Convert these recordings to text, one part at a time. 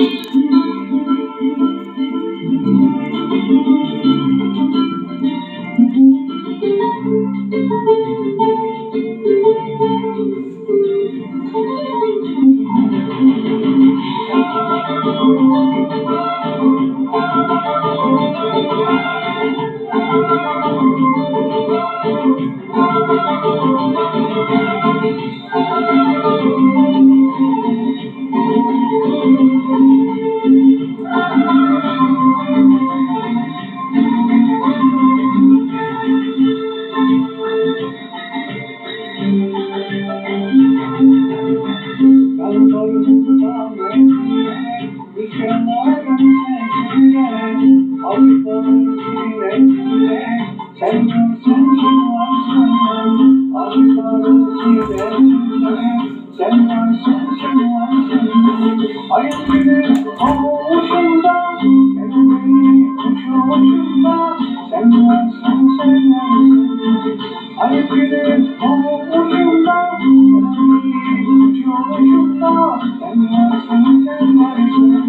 Ben Sen varsın sen varsın Aşkların çilesinde Sen varsın sen varsın Hayat günü kavuşunda Kelleyi uçuşunda Sen varsın sen varsın Hayat günü kavuşunda Kelleyi uçuşunda Sen varsın sen varsın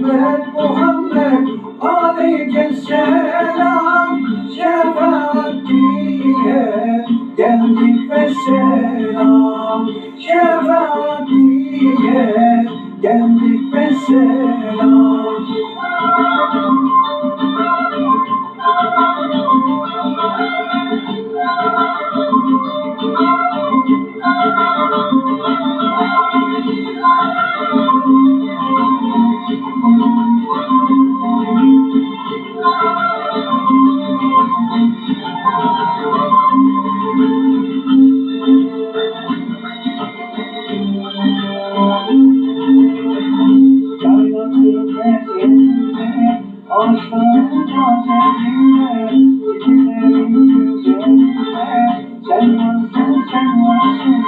Muhammed Aleyke selam. Şefaat diye geldik ve selam. Şefaat diye geldik ve selam sen varsın, sen varsın.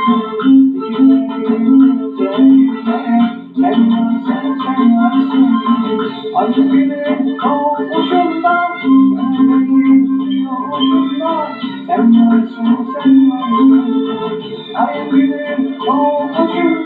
Dikilerin güzelinde, sen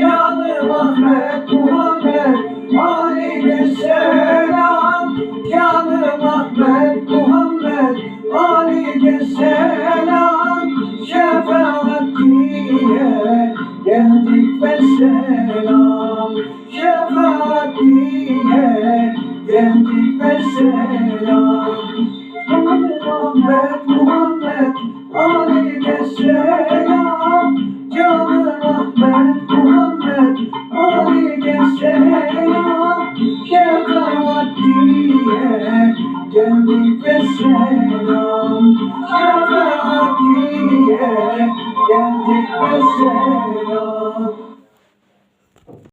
Canım Ahmet Muhammed Aleyke selam. Canım Ahmet Muhammed Aleyke selam Şefaat diye geldik ve selam Şefaat geldik ve selam Ahmet Muhammed Aleyke selam Canım Ahmet Muhammed Aleyke selam Şefaat diye geldik ve selam Şefaat diye